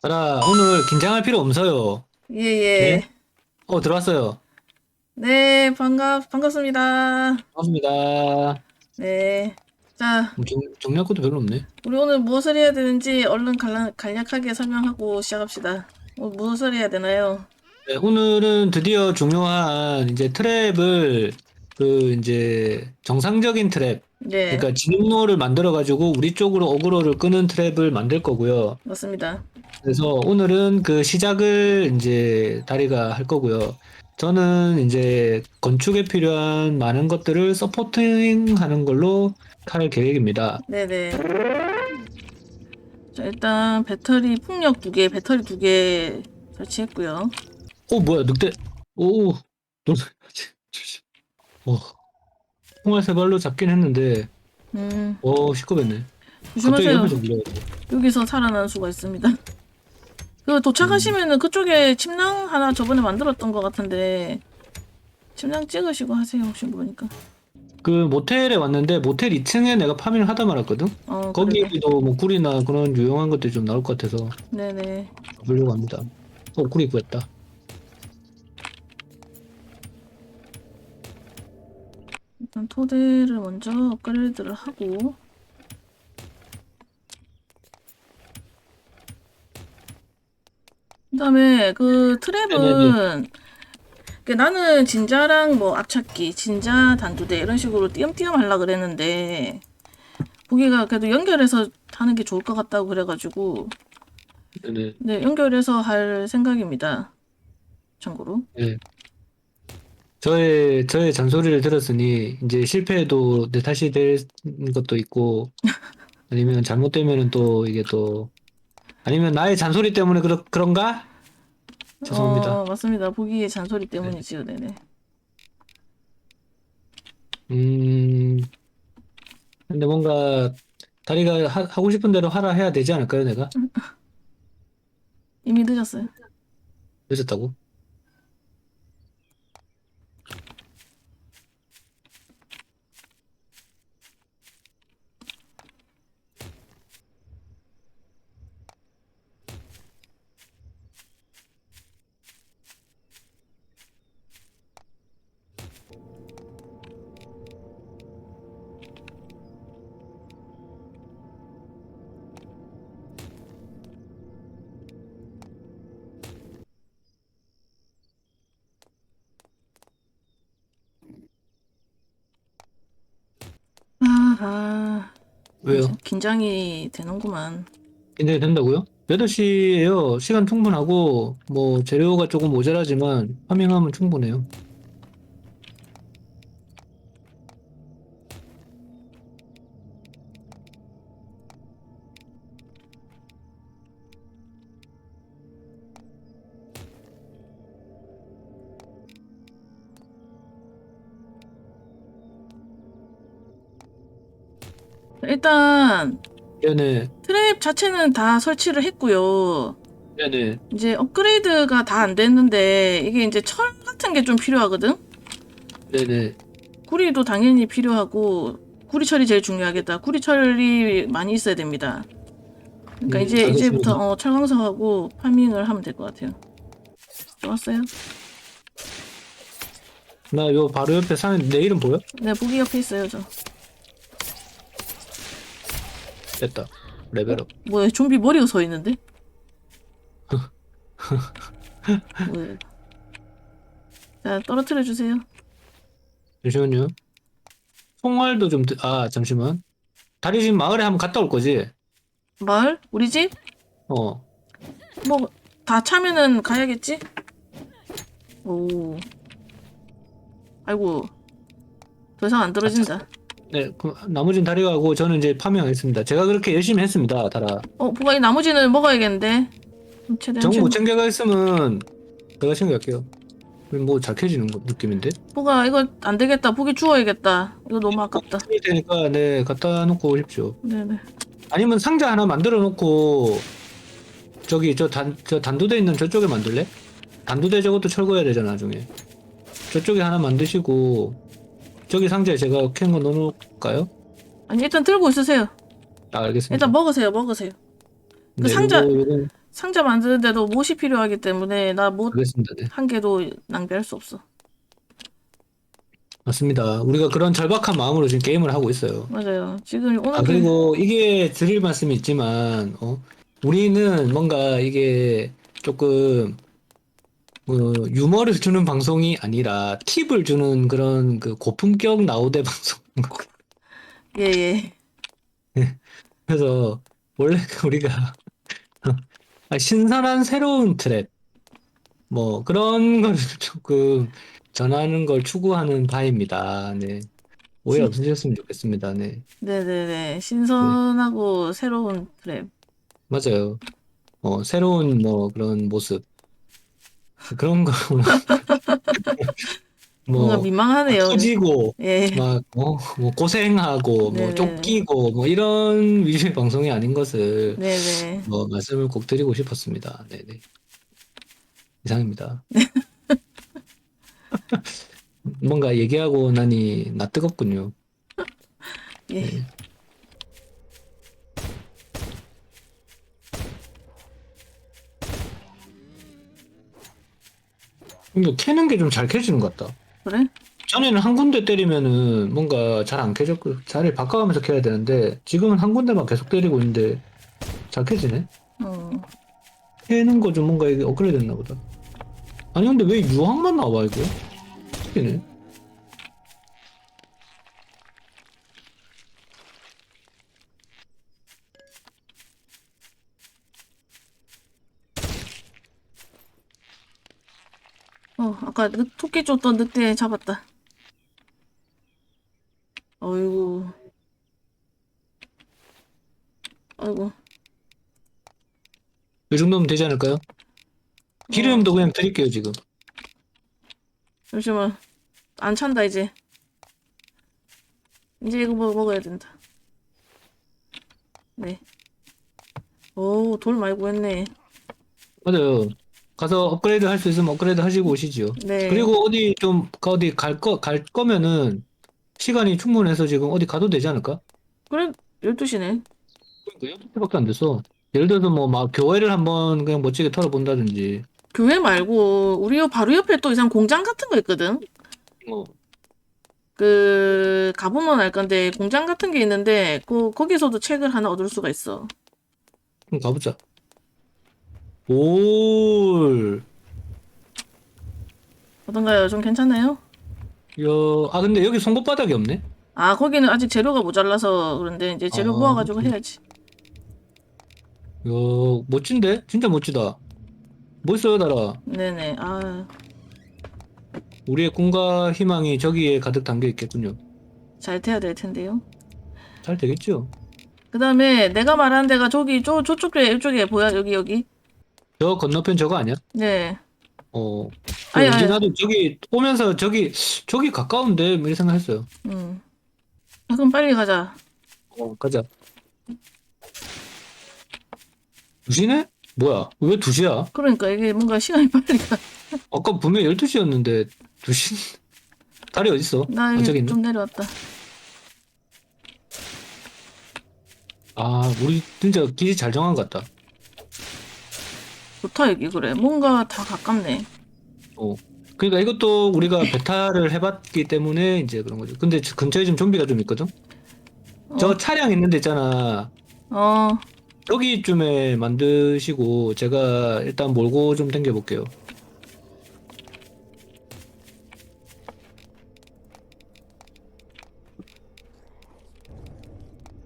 따라 오늘 긴장할 필요 없어요. 예, 예. 네? 어 들어왔어요. 네, 반갑, 반갑습니다. 반갑습니다. 네. 자, 뭐 정, 정리할 것도 별로 없네. 우리 오늘 무엇을 해야 되는지 얼른 간략, 간략하게 설명하고 시작합시다. 뭐, 무엇을 해야 되나요? 네, 오늘은 드디어 중요한 이제 트랩을 그 이제 정상적인 트랩, 네, 그러니까 진입로를 만들어 가지고 우리 쪽으로 어그로를 끄는 트랩을 만들 거고요. 맞습니다. 그래서 오늘은 그 시작을 이제 다리가 할 거고요. 저는 이제 건축에 필요한 많은 것들을 서포팅 하는 걸로 할 계획입니다. 네네. 자, 일단 배터리 풍력 두 개, 배터리 두 개 설치했고요. 오, 뭐야, 늑대. 오, 너, 어, 총알 세 발로 잡긴 했는데, 음, 어, 시끄럽네. 갑자기 조심하세요. 옆에서. 여기서 살아날 수가 있습니다. 그 도착하시면은 그쪽에 침낭 하나 저번에 만들었던 것 같은데 침낭 찍으시고 하세요 혹시 모르니까. 그 모텔에 왔는데, 모텔 2층에 내가 파밍을 하다 말았거든? 어, 그러게. 거기도 뭐 꿀이나 그런 유용한 것들이 좀 나올 것 같아서 네네. 가보려고 합니다. 어, 꿀이 구했다. 일단 토대를 먼저 업그레이드를 하고 그다음에 그 트랩은 그 나는 진자랑 뭐 앞찾기, 진자 단두대 이런 식으로 띄엄띄엄 하려 그랬는데 보기가 그래도 연결해서 하는 게 좋을 것 같다고 그래가지고 네네. 네 연결해서 할 생각입니다. 참고로. 네. 저의, 저의 잔소리를 들었으니, 이제 실패해도 내 탓이 될 것도 있고, 아니면 잘못되면은 또 이게 또, 아니면 나의 잔소리 때문에 그러, 그런가? 죄송합니다. 어, 맞습니다. 보기의 잔소리 때문이지요. 네네. 음, 근데 뭔가, 다리가 하, 하고 싶은 대로 하라 해야 되지 않을까요, 내가? 이미 늦었어요. 늦었다고? 아, 왜요? 긴장이 되는구만. 긴장이 된다고요? 8시에요. 시간 충분하고, 뭐, 재료가 조금 모자라지만, 파밍하면 충분해요. 일단 네네. 트랩 자체는 다 설치를 했고요. 네네. 이제 업그레이드가 다 안 됐는데 이게 이제 철 같은 게 좀 필요하거든. 네네. 구리도 당연히 필요하고 구리 철이 제일 중요하겠다. 구리 철이 많이 있어야 됩니다. 그러니까 음, 이제 알겠습니다. 이제부터 어, 철광석하고 파밍을 하면 될 것 같아요. 좋았어요. 나 요 바로 옆에 사는 내 이름 보여? 네, 보기 옆에 있어요, 저. 됐다. 레벨업. 뭐야, 좀비 머리가 서 있는데? 뭐야. 자, 떨어뜨려 주세요. 잠시만요. 총알도 좀, 드- 아, 잠시만. 다리 지금 마을에 한번 갔다 올 거지? 마을? 우리 집? 어. 뭐, 다 차면은 가야겠지? 오. 아이고. 더 이상 안 떨어진다. 네, 그, 나머지는 다리 가고 저는 이제 파밍하겠습니다. 제가 그렇게 열심히 했습니다, 달아. 어, 보가 이 나머지는 먹어야겠는데. 최대한 정 못 챙- 챙겨가 있으면 내가 챙겨갈게요. 뭐거 느낌인데? 보가 이거 안 되겠다. 보기 주워야겠다. 이거 너무 아깝다. 할 테니까 네 갖다 놓고 오십시오. 네네. 아니면 상자 하나 만들어 놓고 저기 저 단 저 단두대 있는 저쪽에 만들래? 단두대 저것도 철거해야 되잖아 나중에. 저쪽에 하나 만드시고 저기 상자에 제가 캔거 넣어놓을까요? 아니, 일단 들고 있으세요. 아 알겠습니다. 일단 먹으세요, 먹으세요. 그 네, 상자- 요거, 요거 상자 만드는데도 못이 필요하기 때문에 나 못 한 알겠습니다. 네. 개도 낭비할 수 없어. 맞습니다. 우리가 그런 절박한 마음으로 지금 게임을 하고 있어요. 맞아요. 지금 오늘 아, 그리고 이게 드릴 말씀이 있지만, 어, 우리는 뭔가 이게 조금, 뭐, 유머를 주는 방송이 아니라 팁을 주는 그런 그 고품격 나우대 방송. 예, 예. 그래서 원래 우리가 아, 신선한 새로운 트랩, 뭐 그런 걸 조금 전하는 걸 추구하는 바입니다. 네. 오해 신- 없으셨으면 좋겠습니다. 네. 네네네. 신선하고 새로운 트랩. 맞아요. 어, 새로운 뭐 그런 모습. 그런 거. 뭔가 뭐, 민망하네요. 터지고, 예. 막, 어, 뭐, 고생하고, 뭐, 네네. 쫓기고, 뭐, 이런 위주의 방송이 아닌 것을, 네네. 뭐, 말씀을 꼭 드리고 싶었습니다. 네네. 이상입니다. 뭔가 얘기하고 나니, 나 뜨겁군요. 예. 네. 이거 캐는 게 좀 잘 캐지는 것 같다. 그래? 전에는 한 군데 때리면은 뭔가 잘 안 캐졌고 자리를 바꿔가면서 캐야 되는데 지금은 한 군데만 계속 때리고 있는데 잘 캐지네? 어. 캐는 거 좀 뭔가 이게 업그레이드 됐나 보다. 아니 근데 왜 유황만 나와 이거? 특이네. 어, 아까 늑, 토끼 쫓던 늑대 잡았다. 어이구. 아이고. 이 정도면 되지 않을까요? 기름도 그냥 드릴게요 지금. 잠시만. 안 찬다, 이제. 이제 이거 뭐 먹어야 된다. 네. 오, 돌 많이 구했네. 맞아요. 가서 업그레이드 할 수 있으면 업그레이드 하시고 오시지요. 네. 그리고 어디 좀 어디 갈 거 갈 거면은 시간이 충분해서 지금 어디 가도 되지 않을까? 그래, 12시네. 그러니까 12시밖에 안 됐어. 예를 들어서 뭐 막 교회를 한번 그냥 멋지게 털어본다든지 교회 말고, 우리 요 바로 옆에 또 이상 공장 같은 거 있거든? 뭐 그, 가보면 알 건데, 공장 같은 게 있는데, 그, 거기서도 책을 하나 얻을 수가 있어. 그럼 가보자. 올. 어떤가요? 좀 괜찮나요? 여, 아 근데 여기 송곳바닥이 없네. 아, 거기는 아직 재료가 모자라서 그런데 이제 재료 아, 모아가지고 오케이. 해야지. 여, 멋진데? 진짜 멋지다. 멋있어요, 달아. 네네. 아, 우리의 꿈과 희망이 저기에 가득 담겨 있겠군요. 잘 돼야 될 텐데요. 잘 되겠죠? 그 다음에 내가 말하는 데가 저기, 저, 저쪽에, 이쪽에 보여? 여기, 여기. 저 건너편 저거 아니야? 네. 어. 아니, 왠지 아니. 나도 저기 오면서 저기 저기 가까운데 뭐 이런 생각했어요. 음. 아, 그럼 빨리 가자. 어, 가자. 2시네? 뭐야? 왜 2시야? 그러니까 이게 뭔가 시간이 빨리 가. 아까 분명 12시였는데 2시? 다리 어딨어? 나 아, 여기 있네. 좀 내려왔다. 아, 우리 진짜 기지 잘 정한 것 같다. 좋다, 여기. 그래. 뭔가 다 가깝네. 어. 그러니까 이것도 우리가 베타를 해봤기 때문에 이제 그런 거죠. 근데 저 근처에 지금 좀비가 좀 있거든? 저 차량 있는 데 있잖아. 어, 여기쯤에 만드시고 제가 일단 몰고 좀 당겨 볼게요.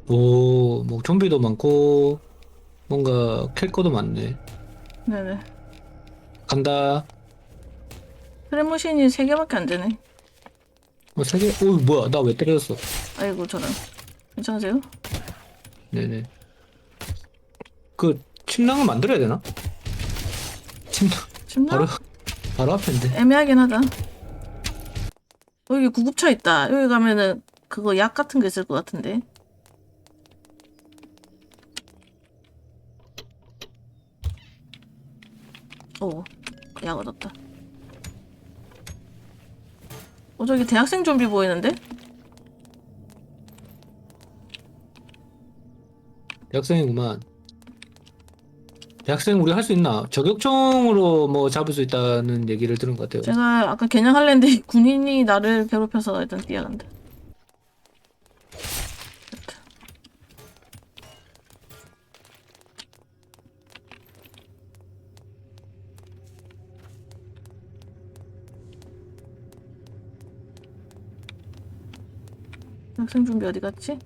오, 뭐 좀비도 많고 뭔가 캘 거도 많네. 네네. 간다. 프레모신이 3개밖에 안 되네. 어, 세 개? 오, 뭐야? 나 왜 때렸어? 아이고, 저런. 괜찮으세요? 네네. 그 침낭을 만들어야 되나? 침낭 침낭? 바로 바로 앞인데. 애매하긴 하다. 여기 구급차 있다. 여기 가면은 그거 약 같은 거 있을 것 같은데. 오, 약 얻었다. 어, 저기 대학생 좀비 보이는데? 대학생이구만. 대학생 우리 할 수 있나? 저격총으로 뭐 잡을 수 있다는 얘기를 들은 것 같아요. 제가 아까 겨냥할랬는데 군인이 나를 괴롭혀서 일단 뛰어간다. 학생 준비 어디 갔지?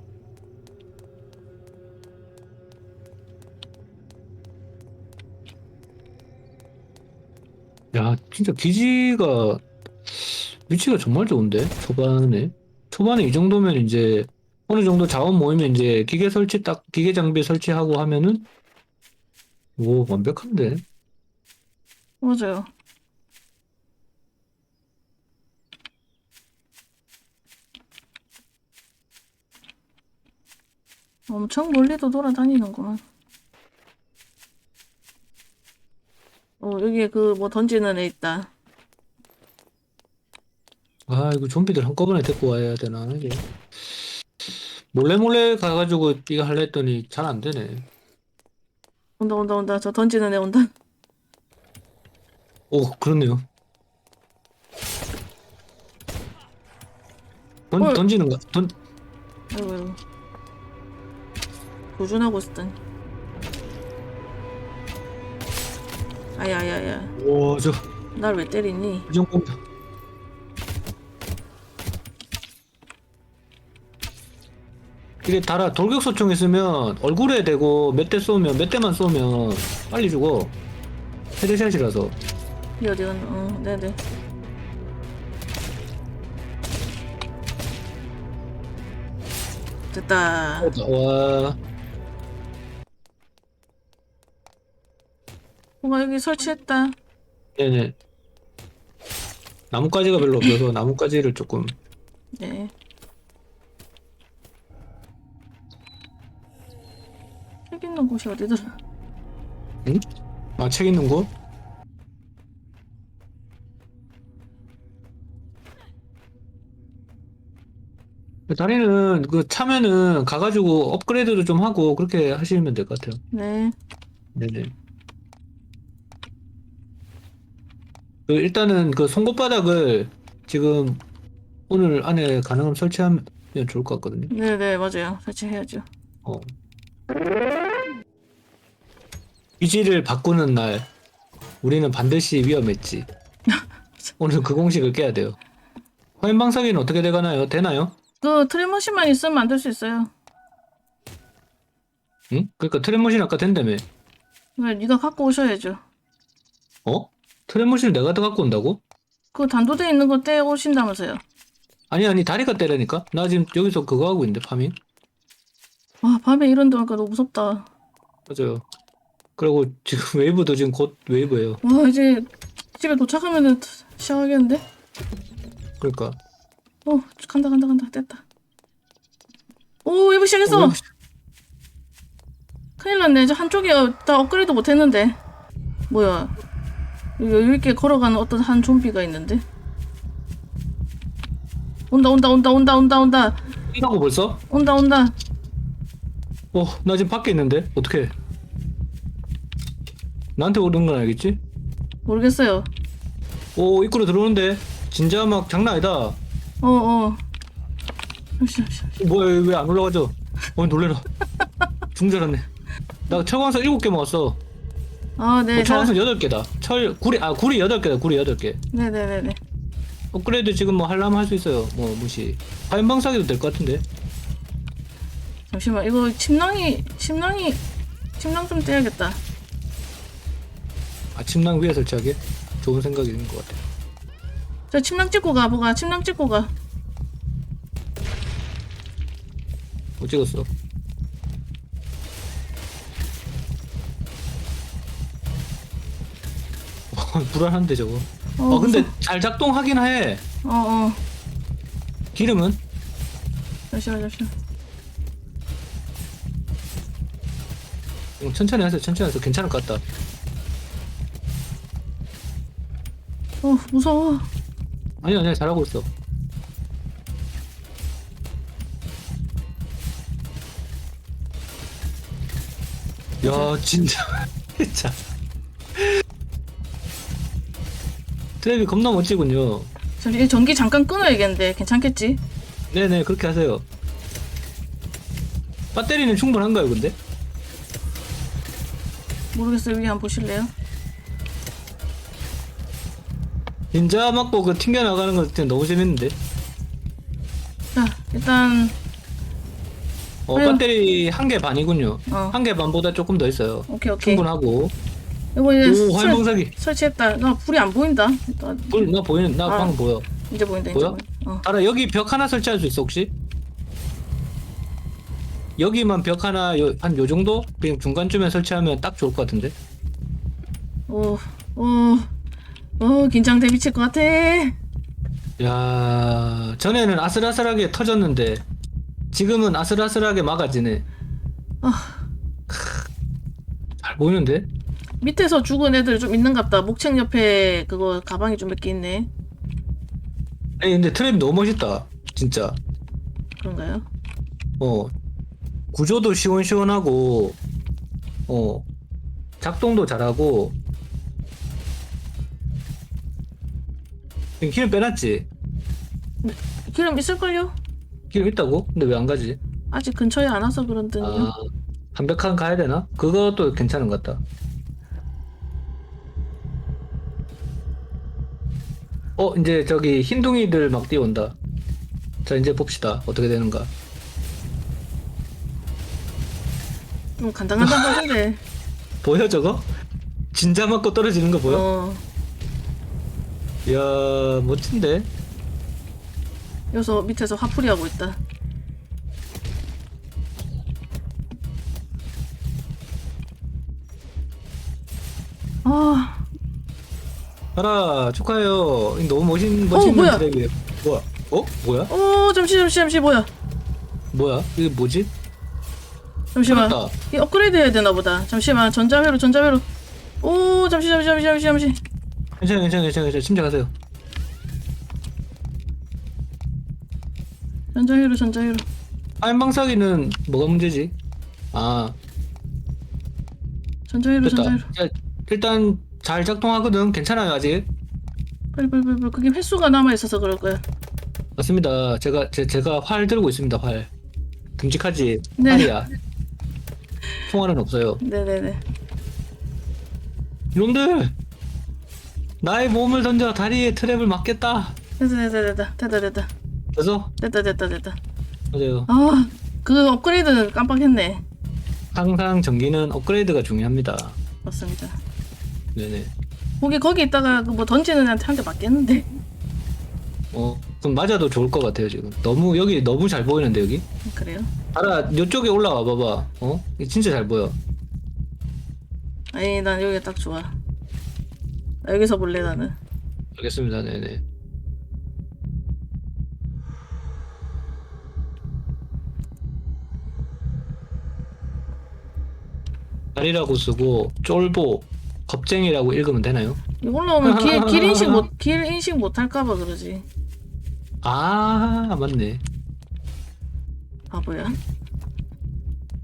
야, 진짜 기지가 위치가 정말 좋은데? 초반에? 초반에 이 정도면 이제 어느 정도 자원 모이면 이제 기계 설치 딱 기계 장비 설치하고 하면은 오, 완벽한데? 맞아요. 엄청 멀리도 돌아다니는구만. 어, 여기에 그 뭐 던지는 애 있다. 아, 이거 좀비들 한꺼번에 데리고 와야 되나? 이게 몰래 몰래 가가지고 이거 할래 했더니 잘 안 되네. 온다, 온다, 온다. 저 던지는 애 온다. 오, 그렇네요. 던, 헐. 던 지는 거, 던, 아이고, 아이고. 도준하고 있었더니. 아야야야. 오, 저, 날 왜 때리니? 이 정도면. 이게 달아 돌격소총 있으면 얼굴에 대고 몇 대 쏘면 몇 대만 쏘면 빨리 죽어 헤드샷이라서 이 어디 갔나? 어, 네네. 됐다. 와 뭔가 여기 설치했다. 네네 나뭇가지가 별로 없어서 나뭇가지를 조금 네. 책 있는 곳이 어디더라? 아 책 있는 곳 다리는 그 차면은 가가지고 업그레이드도 좀 하고 그렇게 하시면 될 것 같아요. 네. 네네. 그 일단은 그 송곳바닥을 지금 오늘 안에 가능하면 설치하면 좋을 것 같거든요. 네네, 맞아요. 설치해야죠. 어. 위지를 바꾸는 날 우리는 반드시 위험했지. 오늘 그 공식을 깨야 돼요. 화면 방사기는 어떻게 돼가나요? 되나요? 그 트림머신만 있으면 만들 수 있어요. 응? 그러니까 트랩머신 아까 된다며. 왜 네가 갖고 오셔야죠. 어? 트랩머신을 내가 더 갖고 온다고? 그 단도대 있는 거 떼 오신다면서요. 아니 아니 다리가 떼라니까? 나 지금 여기서 그거 하고 있는데 파밍. 와, 밤에 이런 데 오니까 너무 무섭다. 맞아요. 그리고 지금 웨이브도 지금 곧 웨이브예요. 와, 이제 집에 도착하면은 시작하겠는데? 그러니까. 어, 간다, 간다, 간다. 됐다. 오, 웨이브 시작했어! 시- 큰일 났네. 저 한쪽이 다 업그레이드 못했는데. 뭐야? 여유있게 걸어가는 어떤 한 좀비가 있는데? 온다, 온다, 온다, 온다, 온다, 온다. 끝나고 벌써? 온다, 온다. 어, 나 지금 밖에 있는데? 어떡해. 나한테 오는 건 알겠지? 모르겠어요. 오, 입구로 들어오는데? 진짜 막 장난 아니다. 어, 어. 잠시, 잠시. 뭐야, 왜 안 올라가죠? 어, 놀래라. 알았네. 나 철광석 7개 먹었어. 아, 네. 어, 자, 철광석 8개다. 철, 구리, 아, 구리 8개다. 구리 8개. 네네네네. 업그레이드 지금 뭐 하려면 할 수 있어요. 뭐, 무시. 화염방사기도 될 것 같은데? 잠시만, 이거 침낭이, 침낭이, 침낭 좀 떼야겠다. 아, 침낭 위에 설치하게? 좋은 생각인 것 같아. 저 침낭 찍고 가, 보가. 침낭 찍고 가. 못 찍었어. 불안한데 저거. 어, 아 근데 잘 작동하긴 해. 어, 어. 기름은 잠시만, 잠시만. 어, 천천히 하세요. 천천히 하세요. 괜찮을 것 같다. 어, 무서워. 아니 아니 잘하고 있어. 야 진짜 진짜. 트랩이 겁나 멋지군요. 잠시 이 전기 잠깐 끊어야겠는데 괜찮겠지? 네네 그렇게 하세요. 배터리는 충분한가요 근데? 모르겠어요. 위에 한번 보실래요? 닌자 맞고 그 튕겨 나가는 거 진짜 너무 재밌는데. 자 일단 어. 배터리 한 개 반이군요. 어. 한 개 반보다 조금 더 있어요. 오케이 오케이. 충분하고. 이거 이제 오 설, 활봉사기. 설치했다. 나 불이 안 보인다. 일단 불, 나 보이는 나 아. 보여. 이제 보인다. 이제 보여? 보인다. 어. 알아 여기 벽 하나 설치할 수 있어 혹시? 여기만 벽 하나 한 요 정도? 그냥 중간쯤에 설치하면 딱 좋을 것 같은데. 오, 오, 오, 긴장돼 미칠 것 같아. 야 전에는 아슬아슬하게 터졌는데 지금은 아슬아슬하게 막아지네. 아. 크, 잘 보이는데? 밑에서 죽은 애들 좀 있는갑다. 목책 옆에 그거 가방이 좀 몇 개 있네. 아니 근데 트랩 너무 멋있다. 진짜. 그런가요? 어 구조도 시원시원하고 어 작동도 잘하고 기름 빼놨지? 기름 있을걸요? 기름 있다고? 근데 왜 안 가지? 아직 근처에 안 와서 그런데요. 아 담백한 가야 되나? 그것도 괜찮은 것 같다 어 이제 저기 흰둥이들 막 뛰어온다 자 이제 봅시다 어떻게 되는가 좀 간당간당 하던데. 보여 저거? 진짜 맞고 떨어지는 거 보여? 어, 이야 멋진데? 여기서 밑에서 화풀이 하고 있다. 하라 축하해요. 너무 멋진 멋진 뭐야? 트랙이에요. 뭐야? 어? 뭐야? 오, 잠시, 잠시, 잠시, 뭐야? 뭐야? 이게 뭐지? 잠시만. 살았다. 이 업그레이드 해야 되나 보다. 잠시만. 전자회로, 전자회로. 오, 잠시, 잠시, 잠시, 잠시, 잠시. 괜찮아 괜찮아 괜찮아 괜찮아 침착하세요. 전자회로, 전자회로. 알망사기는 뭐가 문제지? 아 전자회로, 됐다. 전자회로. 야, 일단 잘 작동하거든. 괜찮아요 아직. 빨리. 그게 횟수가 남아 있어서 그럴 거야. 맞습니다. 제가 제, 제가 활 들고 있습니다. 활. 듬직하지? 네. 활이야. 총알은 없어요. 네네네. 이놈들 나의 몸을 던져 다리에 트랩을 막겠다. 됐다, 됐다, 됐다. 됐다, 됐다. 그래서 됐다, 됐다, 됐다. 맞아요. 아, 그 업그레이드 깜빡했네. 항상 전기는 업그레이드가 중요합니다. 맞습니다. 네네. 거기, 거기 있다가 그뭐 던지는 애한테 한 대 맞겠는데. 어, 그럼 맞아도 좋을 것 같아요, 지금. 너무, 여기 너무 잘 보이는데, 여기? 그래요? 알아, 이쪽에 올라와 봐봐. 어? 이게 진짜 잘 보여. 아니, 난 여기가 딱 좋아. 나 여기서 볼래, 나는. 알겠습니다, 네네. 다리라고 쓰고, 쫄보, 겁쟁이라고 읽으면 되나요? 올라오면 길, 길 인식 못, 길 인식 못 할까봐 그러지. 아, 맞네. 바보야.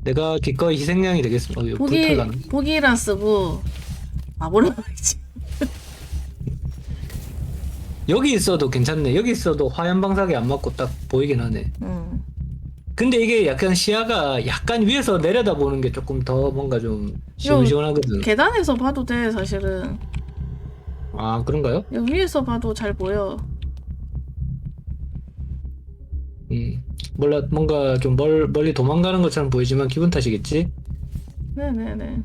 내가 기꺼이 희생양이 되겠습니다. 어, 보기. 보기라 쓰고, 바보라 말이지. 여기 있어도 괜찮네. 여기 있어도 화염 방사기 안 맞고 딱 보이긴 하네. 응. 근데 이게 약간 시야가 약간 위에서 내려다 보는 게 조금 더 뭔가 좀 시원시원하거든. 계단에서 봐도 돼, 사실은. 아 그런가요? 여기 위에서 봐도 잘 보여. 음 몰라 뭔가 좀 멀, 멀리 도망가는 것처럼 보이지만 기분 탓이겠지? 네네네.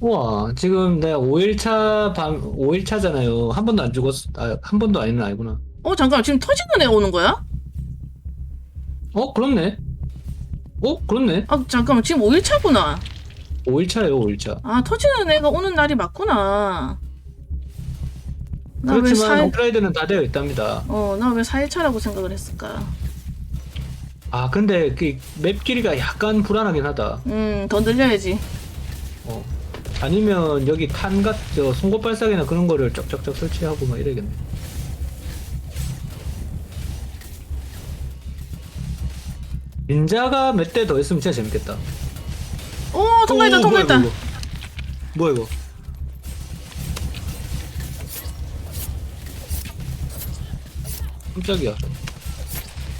우와 지금 내가 5일차 밤 5일차잖아요. 한 번도 안 죽었어. 아, 한 번도 아니는 아니구나. 어, 잠깐, 지금 터지는 애 오는 거야? 어 그렇네. 어 그렇네. 아, 잠깐만, 지금 5일차구나. 5일차예요 5일차. 아, 터지는 애가 오는 날이 맞구나. 나 왜 그렇지만 4일, 업그레이드는 다 되어 있답니다. 어, 나 왜 4일차라고 생각을 했을까? 아 근데 그 맵 길이가 약간 불안하긴 하다. 음, 더 늘려야지. 어. 아니면 여기 탄 같, 저 송곳 발사기나 그런 거를 쩍쩍쩍 설치하고 막 이래야겠네. 닌자가 몇 대더 있으면 진짜 재밌겠다. 오 통과했다 오, 통과했다. 뭐야, 이거? 뭐야 이거? 깜짝이야.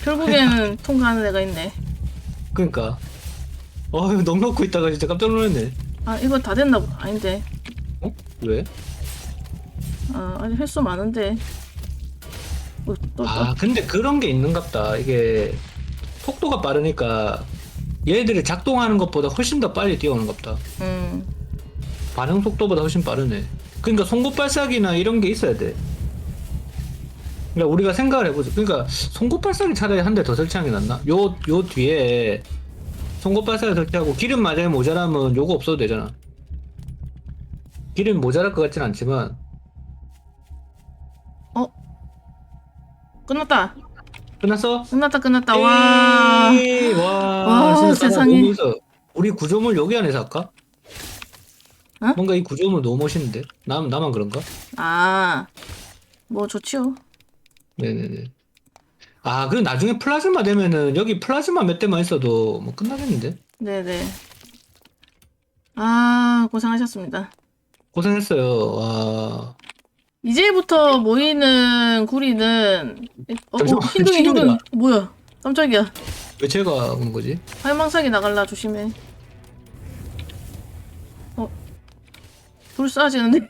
결국에는 통과하는 애가 있네. 그러니까. 어, 이거 넉넉고 있다가 진짜 깜짝 놀랐네. 아 이거 다 됐나 보. 아닌데. 어? 왜? 아 아직 횟수 많은데. 어, 또, 또. 아, 근데 그런 게 있는갑다. 이게 속도가 빠르니까 얘들이 작동하는 것보다 훨씬 더 빨리 뛰어오는갑다. 음. 반응 속도보다 훨씬 빠르네. 그러니까 송곳 발사기나 이런 게 있어야 돼. 그러니까 우리가 생각을 해보자. 그러니까 송곳 발사기 차라리 한 대 더 설치하는 게 낫나? 요, 요 뒤에 송곳 발사기 설치하고 기름 만약에 모자라면 요거 없어도 되잖아. 기름 모자랄 것 같진 않지만 끝났다. 끝났어? 끝났다 끝났다. 와. 에이, 와, 와, 진짜 세상에. 멋있어. 우리 구조물 여기 안에서 할까? 어? 뭔가 이 구조물 너무 멋있는데? 나, 나만 그런가? 아. 뭐 좋지요. 네네네. 아, 그 나중에 플라즈마 되면은 여기 플라즈마 몇 대만 있어도 뭐 끝나겠는데? 네네. 아 고생하셨습니다. 고생했어요. 와. 이제부터 모이는 구리는 어, 어 잠시만, 흰둥이 흰둥이 흰둥이다. 뭐야 깜짝이야 왜 제가 오는 거지? 화염방사기 나갈라 조심해 어불 쏴지는데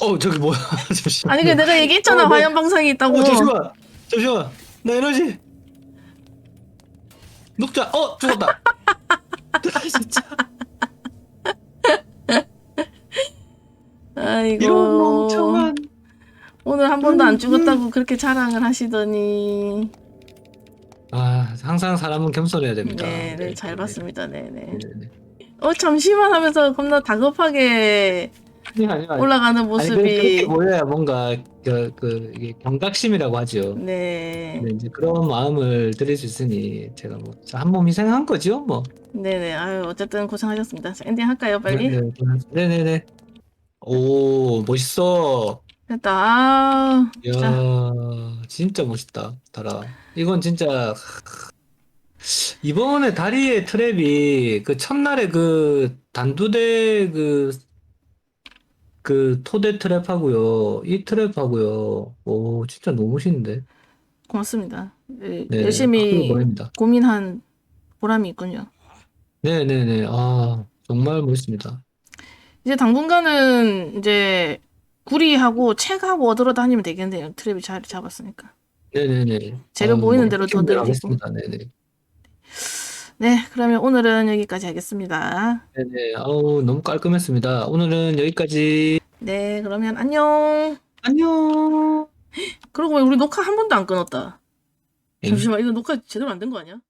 어, 저기 뭐야. 잠시만. 아니 그 내가 얘기했잖아 어, 네. 화염방사기 있다고 어, 잠시만. 잠시만. 나 에너지. 녹자. 어, 죽었다. 번도 안 죽었다고 그렇게 자랑을 하시더니 아, 항상 사람은 겸손해야 됩니다. 네 네 잘 봤습니다 네 네 네네. 어 잠시만 하면서 겁나 다급하게 아니, 아니, 아니. 올라가는 모습이 보여야 뭔가 그, 그 이게 경각심이라고 하죠. 네 네, 이제 그런 마음을 드릴 수 있으니 제가 뭐 한 몸 희생한 거죠, 뭐. 네네 아유 어쨌든 고생하셨습니다 자, 엔딩 할까요 빨리 네, 네, 네, 네. 오, 멋있어. 됐다 아 야, 자, 진짜 멋있다, 달아. 이건 진짜 이번에 다리의 트랩이 그 첫날에 그 단두대 그 그 토대 트랩하고요, 이 트랩하고요. 오, 진짜 너무 멋있는데. 고맙습니다 네, 네, 열심히 보냅니다. 고민한 보람이 있군요 네, 네, 네. 아, 정말 멋있습니다. 이제 당분간은 이제 구리하고 책하고 얻으러 다니면 되겠네요 트랩이 자리 잡았으니까 네, 네, 네. 재료 아, 보이는 뭐 대로 더 시키는 대로 늘리고. 하겠습니다. 네, 네. 네 그러면 오늘은 여기까지 하겠습니다 네, 네. 아우, 너무 깔끔했습니다. 오늘은 여기까지. 네 그러면 안녕 안녕. 그러고 보니 우리 녹화 한 번도 안 끊었다 엥? 잠시만 이거 녹화 제대로 안 된 거 아니야?